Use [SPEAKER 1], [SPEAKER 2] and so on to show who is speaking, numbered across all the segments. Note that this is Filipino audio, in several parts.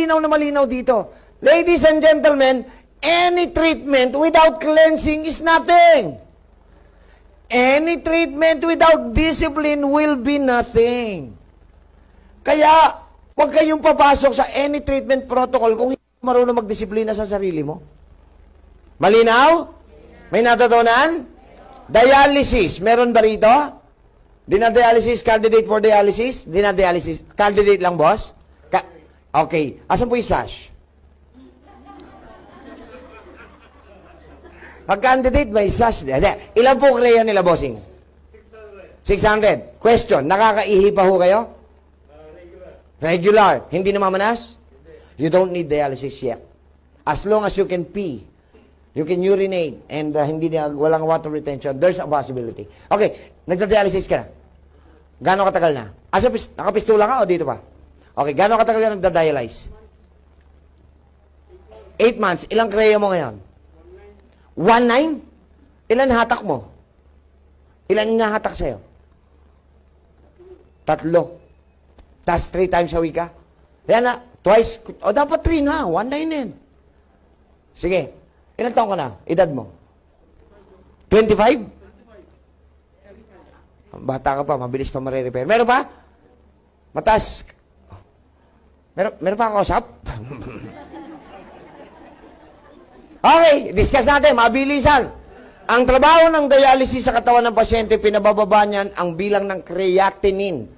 [SPEAKER 1] malinaw na malinaw dito. Ladies and gentlemen, any treatment without cleansing is nothing. Any treatment without discipline will be nothing. Kaya, huwag kayong papasok sa any treatment protocol kung hindi marunong magdisiplina sa sarili mo. Malinaw? May natutunan? Dialysis. Meron ba rito? Dinadialysis, candidate for dialysis? Dinadialysis. Candidate lang, boss? Ka- okay. Asan po yung sash? Pag candidate, may sash. Di- di. Ilan po kreya nila, bossing? 600. Question, nakakaihi pa ho kayo? Regular. Hindi namamanas? You don't need dialysis yet. As long as you can pee, you can urinate, and uh, hindi na, walang water retention, there's a possibility. Okay, nagda-dialysis ka na. Gano'ng katagal na? Asa, pis- nakapistula ka o dito pa? Okay, gano'ng katagal ka nagda-dialyze? Eight months. Ilang kreya mo ngayon? One nine? Ilan hatak mo? Ilan hinahatak sa'yo? Tatlo. Tapos three times a week ka? Yan na, twice. O dapat three na, one nine din. Sige. Ilan taong ka na? Edad mo? 25? Bata ka pa, mabilis pa marirepair. Meron pa? Mataas. Meron, meron pa ako usap? okay, discuss natin, mabilisan. Ang trabaho ng dialysis sa katawan ng pasyente, pinabababa niyan ang bilang ng creatinine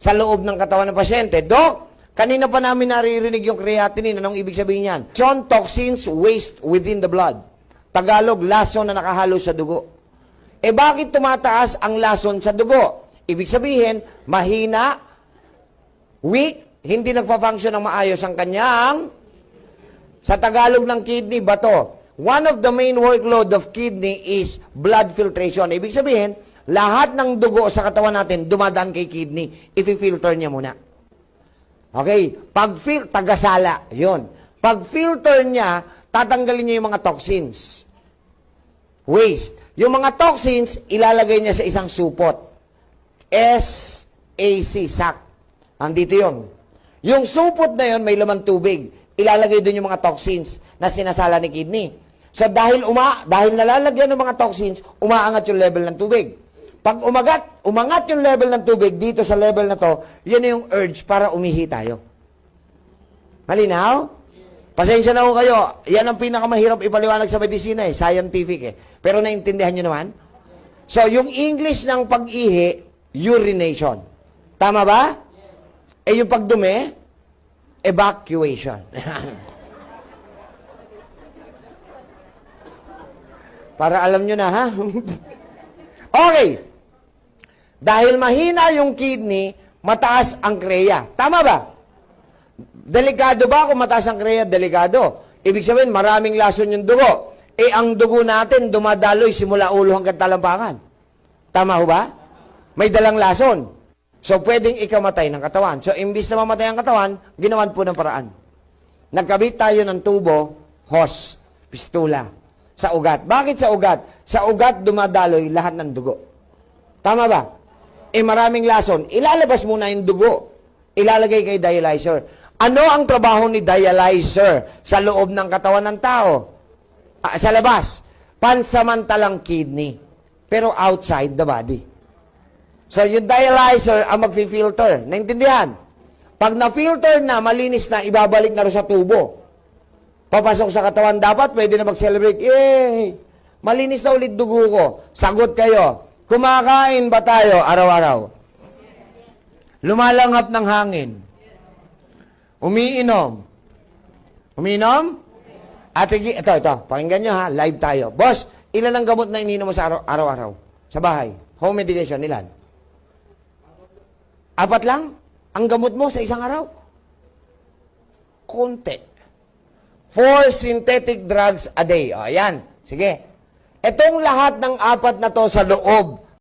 [SPEAKER 1] sa loob ng katawan ng pasyente. Dok, kanina pa namin naririnig yung creatinine. Anong ibig sabihin yan? Son toxins waste within the blood. Tagalog, lason na nakahalo sa dugo. E bakit tumataas ang lason sa dugo? Ibig sabihin, mahina, weak, hindi nagpa-function ng maayos ang kanyang, sa Tagalog ng kidney, bato. One of the main workload of kidney is blood filtration. Ibig sabihin, lahat ng dugo sa katawan natin dumadaan kay kidney. Ifi-filter niya muna. Okay? Pag fil tagasala, 'yon. Pag filter niya, tatanggalin niya yung mga toxins. Waste. Yung mga toxins, ilalagay niya sa isang supot. SAC, sac. Andito yon. Yung supot na yon may laman tubig. Ilalagay doon yung mga toxins na sinasala ni kidney. So dahil uma, dahil nalalagyan ng mga toxins, umaangat yung level ng tubig. Pag umagat, umangat yung level ng tubig dito sa level na to, na yung urge para umihi tayo. Malinaw? Pasensya na ho kayo. Yan ang pinakamahirap ipaliwanag sa medisina eh. Scientific eh. Pero naintindihan nyo naman? So, yung English ng pag-ihi, urination. Tama ba? Eh, yung pagdumi, evacuation. Para alam nyo na, ha? okay. Dahil mahina yung kidney, mataas ang kreya. Tama ba? Delikado ba kung mataas ang kreya? Delikado. Ibig sabihin, maraming lason yung dugo. Eh, ang dugo natin dumadaloy simula ulo hanggang talampangan. Tama ho ba? May dalang lason. So, pwedeng ikamatay ng katawan. So, imbis na mamatay ang katawan, ginawan po ng paraan. Nagkabit tayo ng tubo, hose, pistula, sa ugat. Bakit sa ugat? Sa ugat dumadaloy lahat ng dugo. Tama ba? Eh maraming lason. Ilalabas muna yung dugo. Ilalagay kay dialyzer. Ano ang trabaho ni dialyzer sa loob ng katawan ng tao? Ah, sa labas. Pansamantalang kidney. Pero outside the body. So, yung dialyzer ang mag-filter. Naintindihan? Pag na-filter na, malinis na, ibabalik na rin sa tubo. Papasok sa katawan, dapat pwede na mag-celebrate. Yay! Malinis na ulit dugo ko. Sagot kayo. Kumakain ba tayo araw-araw? Lumalangap ng hangin. Umiinom. Umiinom? Ate ito, ito. Pakinggan nyo ha, live tayo. Boss, ilan ang gamot na ininom mo sa araw- araw-araw? Sa bahay? Home medication, ilan? Apat lang? Ang gamot mo sa isang araw? Konti. Four synthetic drugs a day. O, yan. Sige. Itong lahat ng apat na to sa loob